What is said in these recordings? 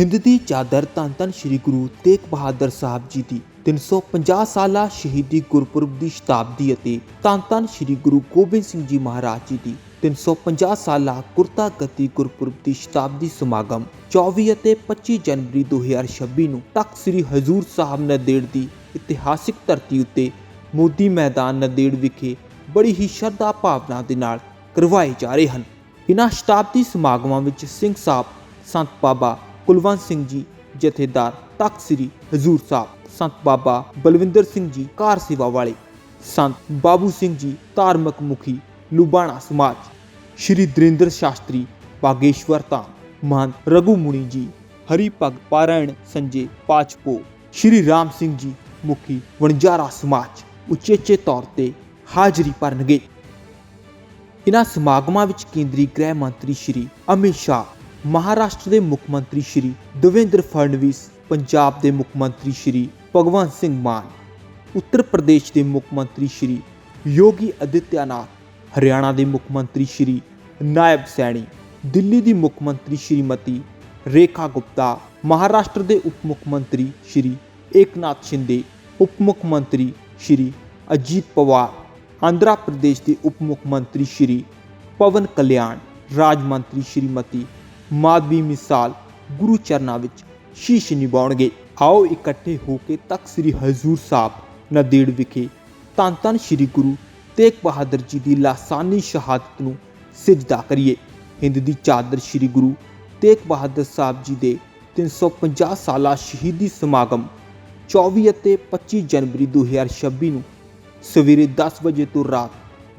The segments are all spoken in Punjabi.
ਹਿੰਦ ਦੀ ਚਾਦਰ ਧੰਨ ਧੰਨ ਸ੍ਰੀ ਗੁਰੂ ਤੇਗ ਬਹਾਦਰ ਸਾਹਿਬ ਜੀ ਦੀ 350 ਸਾਲਾ ਸ਼ਹੀਦੀ ਗੁਰਪੁਰਬ ਦੀ ਸ਼ਤਾਬਦੀ ਅਤੇ ਧੰਨ ਧੰਨ ਸ੍ਰੀ ਗੁਰੂ ਗੋਬਿੰਦ ਸਿੰਘ ਜੀ ਮਹਾਰਾਜ ਜੀ ਦੀ 350 ਸਾਲਾ ਗੁਰਤਾ ਗੱਦੀ ਗੁਰਪੁਰਬ ਦੀ ਸ਼ਤਾਬਦੀ ਸਮਾਗਮ 24 ਅਤੇ 25 ਜਨਵਰੀ 2026 ਨੂੰ ਤਖਤ ਸ੍ਰੀ ਹਜ਼ੂਰ ਸਾਹਿਬ ਨਦੇੜ ਦੀ ਇਤਿਹਾਸਿਕ ਧਰਤੀ ਉੱਤੇ ਮੋਦੀ ਮੈਦਾਨ ਨਦੇੜ ਵਿਖੇ ਬੜੀ ਹੀ ਸ਼ਰਧਾ ਭਾਵਨਾ ਦੇ ਨਾਲ ਕਰਵਾਏ ਜਾ ਰਹੇ ਹਨ। ਇਨ੍ਹਾਂ ਸ਼ਤਾਬਦੀ ਸਮਾਗਮਾਂ ਵਿੱਚ ਸਿੰਘ ਸਾਹਿਬ, ਸੰਤ ਬਾਬਾ ਕੁਲਵੰਤ ਸਿੰਘ ਜੀ, ਜਥੇਦਾਰ ਤਖਤ ਸ੍ਰੀ ਹਜ਼ੂਰ ਸਾਹਿਬ, ਸੰਤ ਬਾਬਾ ਬਲਵਿੰਦਰ ਸਿੰਘ ਜੀ ਕਾਰ ਸੇਵਾ ਵਾਲੇ, ਸੰਤ ਬਾਬੂ ਸਿੰਘ ਜੀ, ਧਾਰਮਿਕ ਮੁਖੀ ਲੁਬਾਣਾ ਸਮਾਜ, ਸ਼੍ਰੀ ਦਰਿੰਦਰ ਸ਼ਾਸਤਰੀ, ਬਾਗੇਸ਼ਵਰ ਤਾਂ ਮਹਾਨ ਰਘੂ ਮੁਨੀ ਜੀ, ਹਰੀ ਭਗ ਪਾਰਾਇਣ ਸੰਜੇ ਪਾਚਪੋ, ਸ਼੍ਰੀ ਰਾਮ ਸਿੰਘ ਜੀ, ਮੁਖੀ ਵਣਜਾਰਾ ਸਮਾਜ, ਉਚੇਚੇ ਤੌਰ ਤੇ ਹਾਜ਼ਰੀ ਭਰਨਗੇ। ਇਨ੍ਹਾਂ ਸਮਾਗਮਾਂ ਵਿੱਚ ਕੇਂਦਰੀ ਗ੍ਰਹਿ ਮੰਤਰੀ ਸ਼੍ਰੀ ਅਮਿਤ ਸ਼ਾਹ ਮਹਾਰਾਸ਼ਟਰ ਦੇ ਮੁੱਖ ਮੰਤਰੀ ਸ਼੍ਰੀ ਦੇਵੇਂਦਰ ਫੜਨਵੀਸ, ਪੰਜਾਬ ਦੇ ਮੁੱਖ ਮੰਤਰੀ ਸ਼੍ਰੀ ਭਗਵੰਤ ਸਿੰਘ ਮਾਨ, ਉੱਤਰ ਪ੍ਰਦੇਸ਼ ਦੇ ਮੁੱਖ ਮੰਤਰੀ ਸ਼੍ਰੀ ਯੋਗੀ ਅਦਿੱਤਿਆਨਾਥ ਹਰਿਆਣਾ ਦੇ ਮੁੱਖ ਮੰਤਰੀ ਸ਼੍ਰੀ ਨਾਇਬ ਸੈਣੀ, ਦਿੱਲੀ ਦੀ ਮੁੱਖ ਮੰਤਰੀ ਸ਼੍ਰੀਮਤੀ ਰੇਖਾ ਗੁਪਤਾ, ਮਹਾਰਾਸ਼ਟਰ ਦੇ ਉਪ ਮੁੱਖ ਮੰਤਰੀ ਸ਼੍ਰੀ ਏਕਨਾਥ ਸ਼ਿੰਦੇ, ਉਪ ਮੁੱਖ ਮੰਤਰੀ ਸ਼੍ਰੀ ਅਜੀਤ ਪਵਾਰ, ਆਂਧਰਾ ਪ੍ਰਦੇਸ਼ ਦੇ ਉਪ ਮੁੱਖ ਮੰਤਰੀ ਸ਼੍ਰੀ ਪਵਨ ਕਲਿਆਣ, ਰਾਜ ਮੰਤਰੀ ਸ਼੍ਰੀਮਤੀ ਮਾਧਵੀ ਮਿਸਾਲ ਗੁਰੂ ਚਰਨਾਂ ਵਿੱਚ ਸ਼ੀਸ਼ ਨਿਭਾਉਣਗੇ। ਆਓ ਇਕੱਠੇ ਹੋ ਕੇ ਤਖਤ ਸ੍ਰੀ ਹਜ਼ੂਰ ਸਾਹਿਬ ਨੰਦੇੜ ਵਿਖੇ ਧੰਨ ਧੰਨ ਸ੍ਰੀ ਗੁਰੂ ਤੇਗ ਬਹਾਦਰ ਜੀ ਦੀ ਲਾਸਾਨੀ ਸ਼ਹਾਦਤ ਨੂੰ ਸਿਜਦਾ ਕਰੀਏ। ਹਿੰਦ ਦੀ ਚਾਦਰ ਸ੍ਰੀ ਗੁਰੂ ਤੇਗ ਬਹਾਦਰ ਸਾਹਿਬ ਜੀ ਦੇ 350 ਸਾਲਾ ਸ਼ਹੀਦੀ ਸਮਾਗਮ 24 ਅਤੇ 25 ਜਨਵਰੀ 2026 ਨੂੰ ਸਵੇਰੇ 10 ਵਜੇ ਤੋਂ ਰਾਤ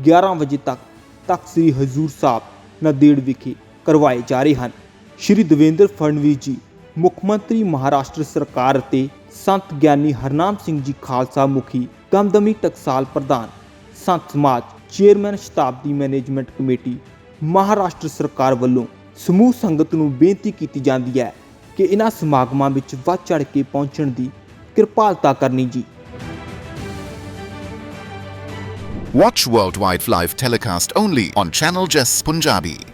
11 ਵਜੇ ਤੱਕ ਤਖਤ ਸ੍ਰੀ ਹਜ਼ੂਰ ਸਾਹਿਬ ਨੰਦੇੜ ਵਿਖੇ ਕਰਵਾਏ ਜਾ ਰਹੇ ਹਨ ਸ਼੍ਰੀ ਦੇਵੇਂਦਰ ਫਡਣਵੀਸ ਜੀ, ਮੁੱਖ ਮੰਤਰੀ ਮਹਾਰਾਸ਼ਟਰ ਸਰਕਾਰ ਅਤੇ ਸੰਤ ਗਿਆਨੀ ਹਰਨਾਮ ਸਿੰਘ ਜੀ ਖਾਲਸਾ ਮੁਖੀ, ਦਮਦਮੀ ਟਕਸਾਲ ਪ੍ਰਧਾਨ, ਸੰਤ ਸਮਾਜ ਚੇਅਰਮੈਨ ਸ਼ਤਾਬਦੀ ਮੈਨੇਜਮੈਂਟ ਕਮੇਟੀ, ਮਹਾਰਾਸ਼ਟਰ ਸਰਕਾਰ ਵੱਲੋਂ ਸਮੂਹ ਸੰਗਤ ਨੂੰ ਬੇਨਤੀ ਕੀਤੀ ਜਾਂਦੀ ਹੈ ਕਿ ਇਹਨਾਂ ਸਮਾਗਮਾਂ ਵਿੱਚ ਵੱਧ ਚੜ੍ਹ ਕੇ ਪਹੁੰਚਣ ਦੀ ਕਿਰਪਾਲਤਾ ਕਰਨੀ ਜੀ Watch Worldwide Live telecast only on Channel Jess Punjabi.